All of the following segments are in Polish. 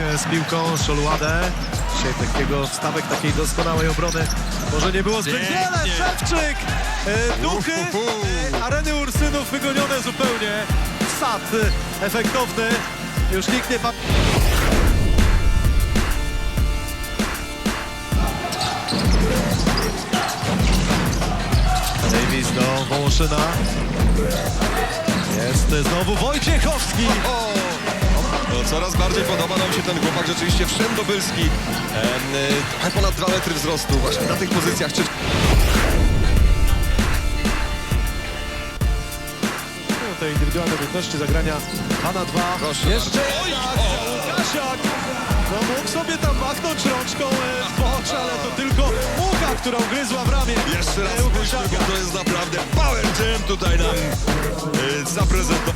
e, z piłką Szoluadę. Dzisiaj takiego wstawek takiej doskonałej obrony może nie było zbyt wiele. Szewczyk! E, duchy e, areny Ursynów wygonione zupełnie. Sad efektowny. Już nikt nie pamięta. Davis do Wołoszyna. Jest znowu Wojciechowski. No, coraz bardziej podoba nam się ten chłopak, rzeczywiście wszędobylski. Y, trochę ponad 2 metry wzrostu właśnie na tych pozycjach. Czy... No, te indywidualne umiejętności zagrania Pana 2. Proszę Jeszcze bardzo. Oj, jednak o! Łukasiak. No mógł sobie tam machnąć rączką e, w oczy, ale to tylko mucha, która ugryzła w ramię. Jeszcze raz e, spójrzmy, bo to jest naprawdę power jam tutaj nam y, zaprezentował.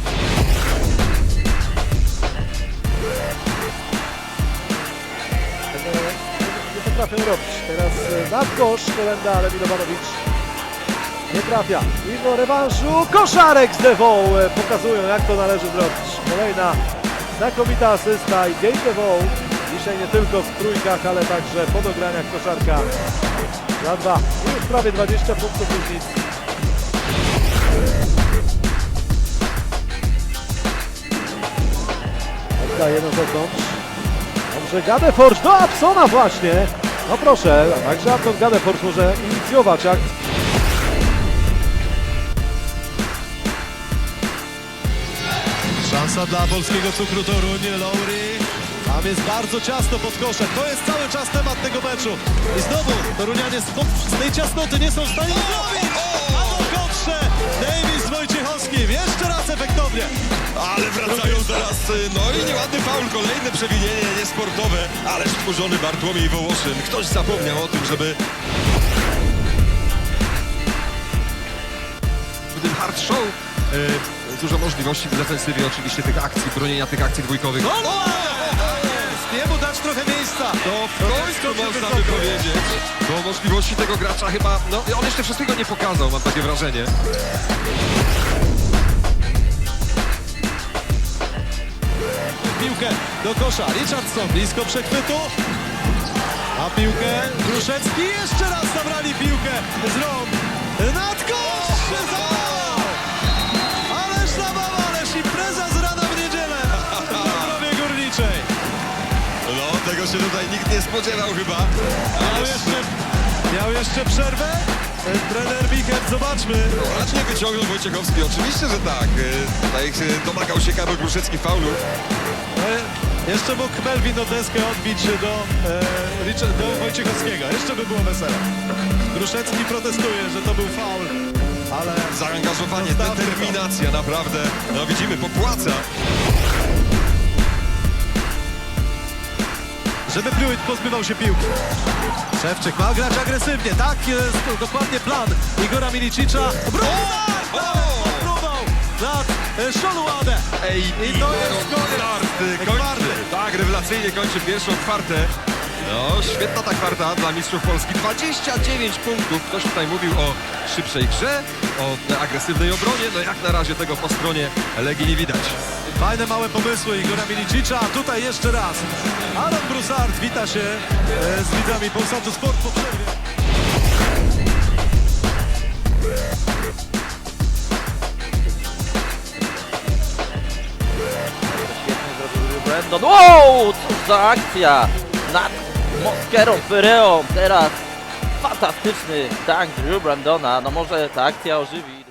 Teraz e, nadkosz Kolenda, ale Milowanowicz nie trafia. Mimo rewanżu koszarek z Devoł e, pokazują jak to należy zrobić. Kolejna znakomita asysta i game Devoł. Dzisiaj nie tylko w trójkach, ale także po dograniach koszarka. Za dwa. Już prawie 20 punktów różnicy. Oddaje na zewnątrz. Dobrze, Gadeforsz do Absona właśnie. No proszę, także Anton Gadeforsz może inicjować akt. Szansa dla polskiego cukru Toruń, Lowry. Tam jest bardzo ciasno pod koszem. To jest cały czas temat tego meczu. I znowu Torunianie z tej ciasnoty nie są w stanie zrobić. Teraz, y, no i nieładny faul, kolejne przewinienie niesportowe, ale wkurzony Bartłomiej Wołoszyn. Ktoś zapomniał o tym, żeby w tym hard show y, dużo możliwości w defensywie oczywiście tych akcji, bronienia tych akcji dwójkowych. No, no, Nie mu dać trochę miejsca. To w końcu można by powiedzieć, bo możliwości tego gracza chyba, no on jeszcze wszystkiego nie pokazał, mam takie wrażenie. Do kosza. Richardson blisko przechwytu. A piłkę Gruszecki. Jeszcze raz zabrali piłkę z rąk. Nad kosz! Ależ zabawa, ależ impreza z rana w niedzielę w Dąbrowie Górniczej. No, tego się tutaj nikt nie spodziewał chyba. Miał jeszcze, miał jeszcze przerwę? E, Trener Wichert, zobaczmy. Ładnie wyciągnął Wojciechowski, oczywiście, że tak. Y, Tutaj y, domagał się Karol Gruszecki faulu. E, Jeszcze mógł Melvin od deskę odbić do, e, Richard, do Wojciechowskiego. Jeszcze by było wesele. Gruszecki protestuje, że to był faul, ale... Zaangażowanie, determinacja naprawdę, no widzimy, popłaca. Żeby Pruitt pozbywał się piłki. Szewczyk ma grać agresywnie, tak jest dokładnie plan Igora Milicicza. Próbował nad e, Szoluadę. Ej, I to jest koniec. Czwarty. Rewelacyjnie kończy pierwszą kwartę. No, świetna ta kwarta dla mistrzów Polski. 29 punktów. Ktoś tutaj mówił o szybszej grze, o agresywnej obronie. No jak na razie tego po stronie Legii nie widać. Fajne małe pomysły Igora Milicicza. A tutaj jeszcze raz Aaron Broussard wita się e, z widzami Polsatu Sport po przerwie. Wow! Cóż za akcja! Nad Moskerą, Pyreą. Teraz fantastyczny tank Drew Brandona. No może ta akcja ożywi.